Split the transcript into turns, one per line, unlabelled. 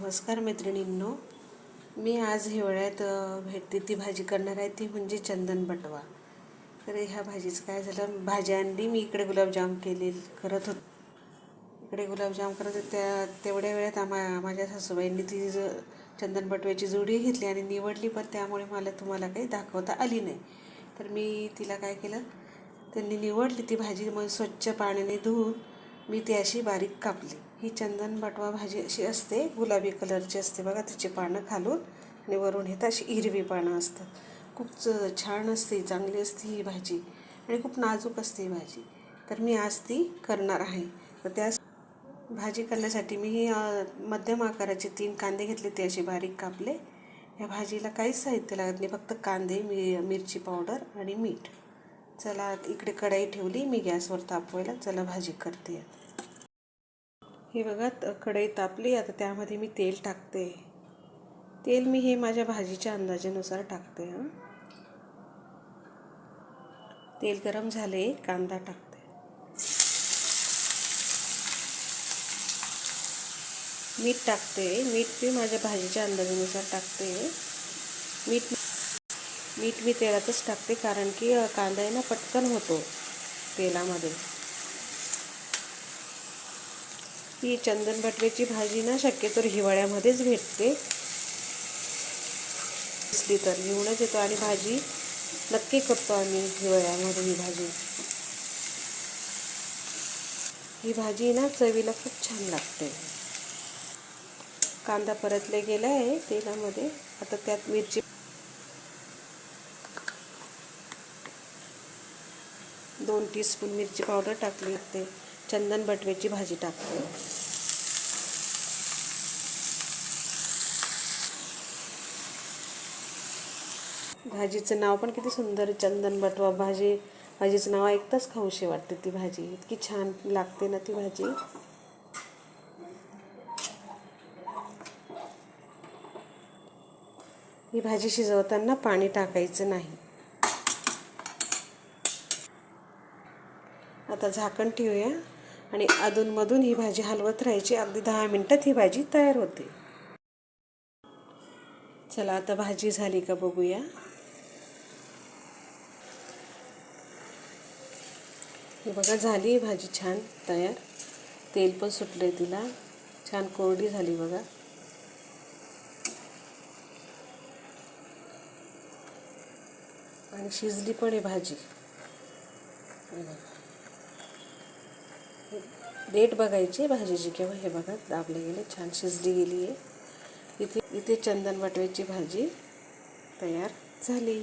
नमस्कार मैत्रिणींनो मी आज हिवाळ्यात भेटते ती भाजी करणार आहे ती म्हणजे चंदन बटवा. तर ह्या भाजीचं काय झालं भाजी आणली मी इकडे गुलाबजाम केले करत होत इकडे गुलाबजाम करत होते त्या तेवढ्या वेळात आमा माझ्या सासूबाईंनी ती ज चंदन बटव्याची जोडी घेतली आणि निवडली पण त्यामुळे मला तुम्हाला काही दाखवता आली नाही. तर मी तिला काय केलं त्यांनी निवडली ती भाजी मग स्वच्छ पाण्याने धुवून मी ती अशी बारीक कापली. ही चंदन बटवा भाजी अशी असते गुलाबी कलरची असते बघा तिची पानं खालून आणि वरून हे अशी हिरवी पानं असतात. खूप च छान असते चांगली असते ही भाजी आणि खूप नाजूक असते ही भाजी. तर मी आज ती करणार आहे. तर त्या भाजी करण्यासाठी मी ही, मध्यम आकाराचे तीन कांदे घेतले ते असे बारीक कापले. या भाजीला काहीच साहित्य लागत नाही फक्त कांदे मी मिरची पावडर आणि मीठ. चला इकडे कढाई ठेवली मी गॅसवर तापवायला चला भाजी करते. हे बघा कढई तापली. आता त्यामध्ये मी तेल टाकते. तेल मी हे माझ्या भाजीच्या अंदाजेनुसार टाकते हां. तेल गरम झाले कांदा टाकते. मीठ टाकते. मीठ मी माझ्या भाजीच्या अंदाजेनुसार टाकते. मीठ मीठ मी तेलातच टाकते कारण की कांदा आहे ना पटकन होतो तेलामध्ये. ही चंदन भटवेची भाजी ना शक्यतो हिवाळ्यामध्येच भेटते. दिसली तर घेऊनच येतो आणि भाजी नक्की करतो आम्ही हिवाळ्यामध्ये ही भाजी. ही भाजी ना चवीला खूप छान लागते. कांदा परतले गेला आहे तेलामध्ये. आता त्यात मिरची दोन टीस्पून मिरची पावडर टाकली ते चंदन बटवेची भाजी टाकते. भाजीचं नाव पण किती सुंदर चंदन बटवा भाजी. भाजीचं नाव ऐकताच खाऊशी वाटते ती भाजी. इतकी छान लागते ना ती भाजी. ही भाजी शिजवताना पाणी टाकायचं नाही. आता झाकण ठेवूया. आणि अधूनमधून ही भाजी हलवत राहायची. अगदी दहा मिनटात ही भाजी तयार होते. चला आता भाजी झाली का बघूया. हे बघा झाली भाजी छान तयार. तेल पण सुटले तिला. छान कोरडी झाली बघा. आणि शिजली पण आहे भाजी. देठ बघायची भाजीची. किंवा हे बघा दाबले गेले छान शिजली गेली आहे. इथे इथे चंदन बटव्याची भाजी तयार झाली.